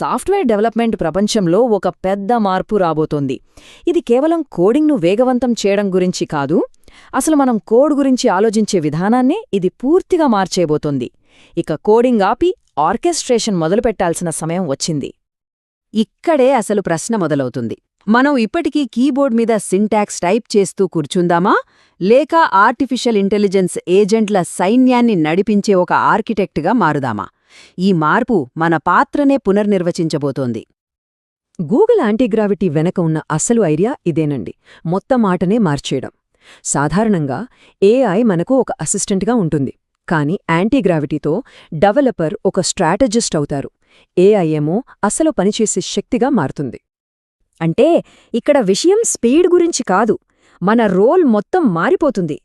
Software development ప్రపంచంలో ఒక పెద్ద మార్పు రాబోతోంది. ఇది కేవలం కోడింగ్ను వేగవంతం చేయడం గురించి కాదు అసలు మనం కోడ్ గురించి ఆలోచించే విధానాన్నే ఇది పూర్తిగా మార్చేయబోతోంది. ఇక కోడింగ్ ఆపి ఆర్కెస్ట్రేషన్ మొదలుపెట్టాల్సిన సమయం వచ్చింది. ఇక్కడే అసలు ప్రశ్న మొదలవుతుంది. మనం ఇప్పటికీ కీబోర్డ్ మీద సింటాక్స్ టైప్ చేస్తూ కూర్చుందామా? లేక ఆర్టిఫిషియల్ ఇంటెలిజెన్స్ ఏజెంట్ల సైన్యాన్ని నడిపించే ఒక ఆర్కిటెక్ట్గా మారుదామా? ఈ మార్పు మన పాత్రనే పునర్నిర్వచించబోతోంది. గూగుల్ యాంటీగ్రావిటీ వెనక ఉన్న అసలు ఐడియా ఇదేనండి. మొత్తం ఆటనే మార్చేయడం. సాధారణంగా ఏఐ మనకు ఒక అసిస్టెంట్గా ఉంటుంది. కానీ యాంటీగ్రావిటీతో డెవలపర్ ఒక స్ట్రాటజిస్ట్ అవుతారు. ఏఐ ఏమో అసలు పనిచేసే శక్తిగా మారుతుంది. అంటే ఇక్కడ విషయం స్పీడ్ గురించి కాదు. మన రోల్ మొత్తం మారిపోతుంది.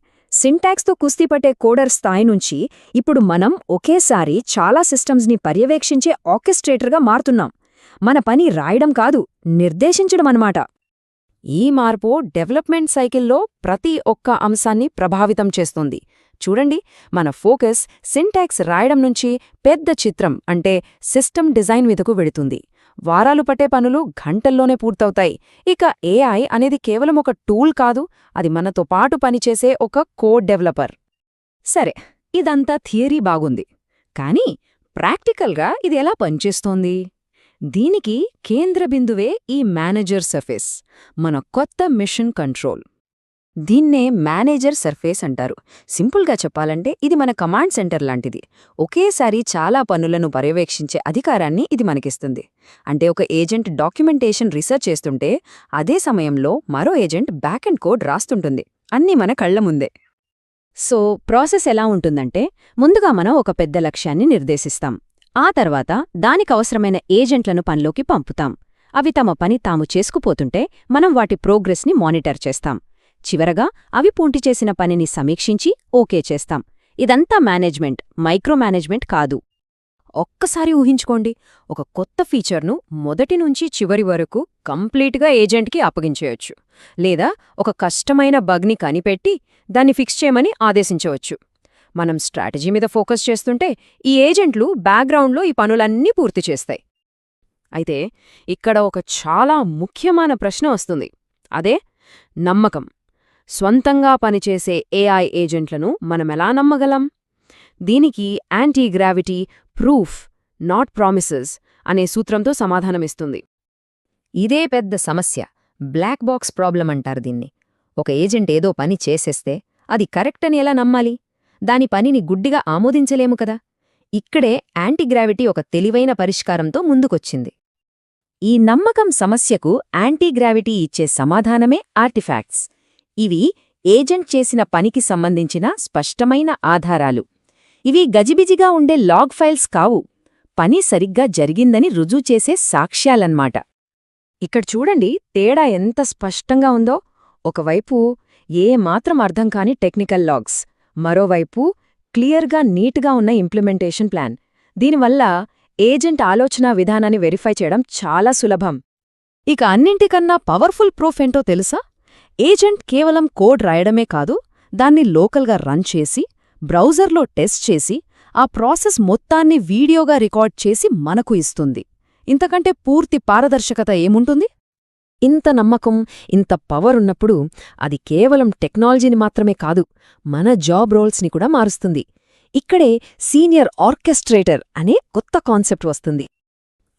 సింటాక్స్తో కుస్తీపట్టే కోడర్ స్థాయి నుంచి ఇప్పుడు మనం ఒకేసారి చాలా సిస్టమ్స్ని పర్యవేక్షించే ఆర్కెస్ట్రేటర్గా మారుతున్నాం. మన పని రాయడం కాదు నిర్దేశించడం అన్నమాట. ఈ మార్పు డెవలప్మెంట్ సైకిల్లో ప్రతి ఒక్క అంశాన్ని ప్రభావితం చేస్తుంది. చూడండి మన ఫోకస్ సింటాక్స్ రాయడం నుంచి పెద్ద చిత్రం అంటే సిస్టమ్ డిజైన్ మీదకు వెడుతుంది వారాలు పట్టే పనులు గంటల్లోనే పూర్తవుతాయి. ఇక ఏఐ అనేది కేవలం ఒక టూల్ కాదు అది మనతో పాటు పనిచేసే ఒక కోడ్ డెవలపర్. సరే ఇదంతా థియరీ బాగుంది. కానీ ప్రాక్టికల్గా ఇది ఎలా పనిచేస్తోంది? దీనికి కేంద్ర బిందువే ఈ మేనేజర్ సర్ఫేస్ మన కొత్త మిషన్ కంట్రోల్. దీన్నే మేనేజర్ సర్ఫేస్ అంటారు. సింపుల్గా చెప్పాలంటే ఇది మన కమాండ్ సెంటర్ లాంటిది. ఒకేసారి చాలా పనులను పర్యవేక్షించే అధికారాన్ని ఇది మనకిస్తుంది. అంటే ఒక ఏజెంట్ డాక్యుమెంటేషన్ రీసెర్చ్ చేస్తుంటే అదే సమయంలో మరో ఏజెంట్ బ్యాక్ అండ్ కోడ్ రాస్తుంటుంది. అన్నీ మన కళ్ళ ముందే. సో ప్రాసెస్ ఎలా ఉంటుందంటే ముందుగా మనం ఒక పెద్ద లక్ష్యాన్ని నిర్దేశిస్తాం. ఆ తర్వాత దానికవసరమైన ఏజెంట్లను పనిలోకి పంపుతాం. అవి తమ పని తాము చేసుకుపోతుంటే మనం వాటి ప్రోగ్రెస్ని మానిటర్ చేస్తాం. చివరగా అవి పూంటి చేసిన పనిని సమీక్షించి ఓకే చేస్తాం. ఇదంతా మేనేజ్మెంట్ మైక్రో మేనేజ్మెంట్ కాదు. ఒక్కసారి ఊహించుకోండి ఒక కొత్త ఫీచర్ను మొదటి నుంచి చివరి వరకు కంప్లీట్గా ఏజెంట్కి అప్పగించేయొచ్చు. లేదా ఒక కష్టమైన బగ్ని కనిపెట్టి దాన్ని ఫిక్స్ చేయమని ఆదేశించవచ్చు. మనం స్ట్రాటజీ మీద ఫోకస్ చేస్తుంటే ఈ ఏజెంట్లు బ్యాక్గ్రౌండ్లో ఈ పనులన్నీ పూర్తి చేస్తాయి. అయితే ఇక్కడ ఒక చాలా ముఖ్యమైన ప్రశ్న వస్తుంది. అదే నమ్మకం. స్వంతంగా పనిచేసే ఏఐ ఏజెంట్లను మనమెలా నమ్మగలం? దీనికి యాంటీగ్రావిటీ ప్రూఫ్ నాట్ ప్రామిసెస్ అనే సూత్రంతో సమాధానమిస్తుంది. ఇదే పెద్ద సమస్య. బ్లాక్ బాక్స్ ప్రాబ్లం అంటారు దీన్ని. ఒక ఏజెంట్ ఏదో పని చేసేస్తే అది కరెక్ట్ అని ఎలా నమ్మాలి? దాని పనిని గుడ్డిగా ఆమోదించలేము కదా? ఇక్కడే యాంటీగ్రావిటీ ఒక తెలివైన పరిష్కారంతో ముందుకొచ్చింది. ఈ నమ్మకం సమస్యకు యాంటీగ్రావిటీ ఇచ్చే సమాధానమే ఆర్టిఫాక్ట్స్. ఇవి ఏజెంట్ చేసిన పనికి సంబంధించిన స్పష్టమైన ఆధారాలు. ఇవి గజిబిజిగా ఉండే లాగ్ ఫైల్స్ కావు. పని సరిగ్గా జరిగిందని రుజువు చేసే సాక్ష్యాలన్మాట. ఇక్కడ చూడండి తేడా ఎంత స్పష్టంగా ఉందో. ఒకవైపు ఏ మాత్రం అర్థం కాని టెక్నికల్ లాగ్స్. మరోవైపు క్లియర్గా నీట్గా ఉన్న ఇంప్లిమెంటేషన్ ప్లాన్. దీనివల్ల ఏజెంట్ ఆలోచనా విధానాన్ని వెరిఫై చేయడం చాలా సులభం. ఇక అన్నింటికన్నా పవర్ఫుల్ ప్రూఫ్ ఏంటో తెలుసా? ఏజెంట్ కేవలం కోడ్ రాయడమే కాదు దాన్ని లోకల్గా రన్ చేసి బ్రౌజర్లో టెస్ట్ చేసి ఆ ప్రాసెస్ మొత్తాన్ని వీడియోగా రికార్డ్ చేసి మనకు ఇస్తుంది. ఇంతకంటే పూర్తి పారదర్శకత ఏముంటుంది? ఇంత నమ్మకం ఇంత పవర్ ఉన్నప్పుడు అది కేవలం టెక్నాలజీని మాత్రమే కాదు మన జాబ్ రోల్స్ని కూడా మారుస్తుంది. ఇక్కడే సీనియర్ ఆర్కెస్ట్రేటర్ అనే కొత్త కాన్సెప్ట్ వస్తుంది.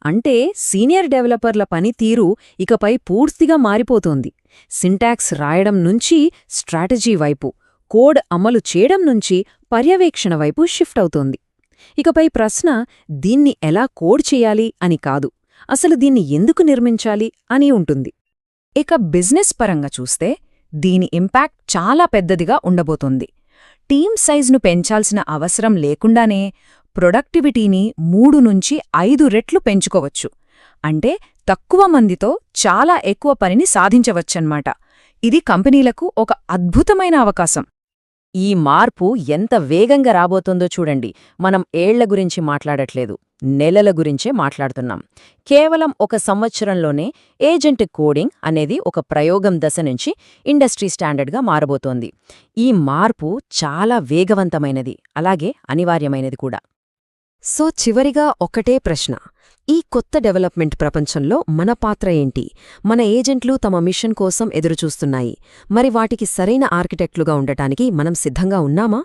అంటే సీనియర్ డెవలపర్ల పనితీరు ఇకపై పూర్తిగా మారిపోతోంది. సింటాక్స్ రాయడం నుంచి స్ట్రాటజీ వైపు కోడ్ అమలు చేయడం నుంచి పర్యవేక్షణ వైపు షిఫ్ట్ అవుతోంది. ఇకపై ప్రశ్న దీన్ని ఎలా కోడ్ చేయాలి అని కాదు అసలు దీన్ని ఎందుకు నిర్మించాలి అని ఉంటుంది. ఇక బిజినెస్ పరంగా చూస్తే దీని ఇంపాక్ట్ చాలా పెద్దదిగా ఉండబోతోంది. టీం సైజ్ను పెంచాల్సిన అవసరం లేకుండానే ప్రొడక్టివిటీని మూడు నుంచి ఐదు రెట్లు పెంచుకోవచ్చు. అంటే తక్కువ మందితో చాలా ఎక్కువ పనిని సాధించవచ్చన్నమాట. ఇది కంపెనీలకు ఒక అద్భుతమైన అవకాశం. ఈ మార్పు ఎంత వేగంగా రాబోతోందో చూడండి. మనం ఏళ్ళ గురించి మాట్లాడట్లేదు. నెలల గురించే మాట్లాడుతున్నాం. కేవలం ఒక సంవత్సరంలోనే ఏజెంట్ కోడింగ్ అనేది ఒక ప్రయోగం దశ నుంచి ఇండస్ట్రీ స్టాండర్డ్గా మారబోతోంది. ఈ మార్పు చాలా వేగవంతమైనది. అలాగే అనివార్యమైనది కూడా. సో చివరిగా ఒకటే ప్రశ్న. ఈ కొత్త డెవలప్మెంట్ ప్రపంచంలో మన పాత్ర ఏంటి? మన ఏజెంట్లు తమ మిషన్ కోసం ఎదురుచూస్తున్నాయి. మరి వాటికి సరైన ఆర్కిటెక్ట్లుగా ఉండటానికి మనం సిద్ధంగా ఉన్నామా?